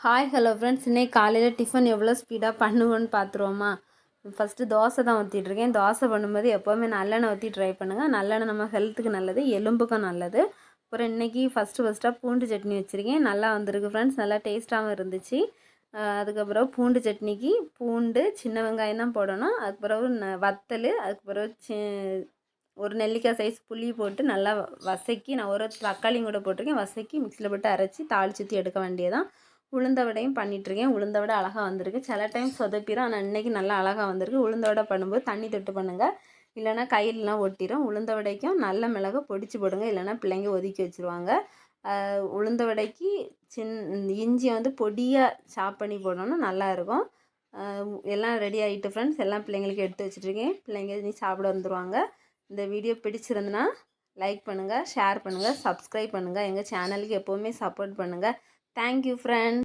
Hi hello friends இன்னைக்கு காலையில் tiffin எவ்வளோ ஸ்பீடாக பண்ணுவோன்னு பார்த்துருவோமா? ஃபஸ்ட்டு தோசை தான் ஊற்றிட்டுருக்கேன் தோசை பண்ணும்போது எப்போவுமே நல்லெண்ணெய் ஊற்றி ட்ரை பண்ணுங்கள் நல்லெண்ணெய் நம்ம ஹெல்த்துக்கு நல்லது எலும்புக்கும் நல்லது. அப்புறம் இன்றைக்கி ஃபஸ்ட்டு ஃபஸ்ட்டாக பூண்டு சட்னி வச்சுருக்கேன். நல்லா வந்திருக்கு ஃப்ரெண்ட்ஸ் நல்லா டேஸ்ட்டாகவும் இருந்துச்சு. அதுக்கப்புறம் பூண்டு சட்னிக்கு பூண்டு சின்ன வெங்காயம் தான் போடணும். அதுக்கப்புறம் ந- வத்தல் அதுக்கப்புறம் சி ஒரு நெல்லிக்காய் சைஸ் புளி போட்டு நல்லா வசக்கி நான் ஒரு தக்காளியும் கூட போட்டிருக்கேன். வசக்கி மிக்சியில் போட்டு அரைச்சி தாளிச்சு ஊற்றி எடுக்க வேண்டியதான் உளுந்த வடையும் பண்ணிகிட்ருக்கேன் உளுந்த வடை அழகாக வந்திருக்கு. சில டைம் சொதப்பிடும் ஆனால் இன்னைக்கு நல்லா அழகாக வந்திருக்கு. உளுந்த வடை பண்ணும்போது தண்ணி தொட்டு பண்ணுங்கள் இல்லைன்னா கையிலலாம் ஒட்டிடும் உளுந்த வடைக்கும் நல்ல மிளகு பொடிச்சு போடுங்க. இல்லைன்னா பிள்ளைங்க ஒதுக்கி வச்சுருவாங்க. உளுந்த வடைக்கு சின் இஞ்சியை வந்து பொடியாக சாப் பண்ணி போடணும்னா நல்லா இருக்கும். எல்லாம் ரெடி ஆகிட்டு ஃப்ரெண்ட்ஸ் எல்லாம் பிள்ளைங்களுக்கு எடுத்து வச்சுட்ருக்கேன் பிள்ளைங்க நீ சாப்பிட வந்துடுவாங்க இந்த வீடியோ பிடிச்சிருந்துன்னா லைக் பண்ணுங்கள் ஷேர் பண்ணுங்கள் சப்ஸ்கிரைப் பண்ணுங்கள் எங்கள் சேனலுக்கு எப்போவுமே சப்போர்ட் பண்ணுங்கள் தேங்க்யூ ஃப்ரெண்ட்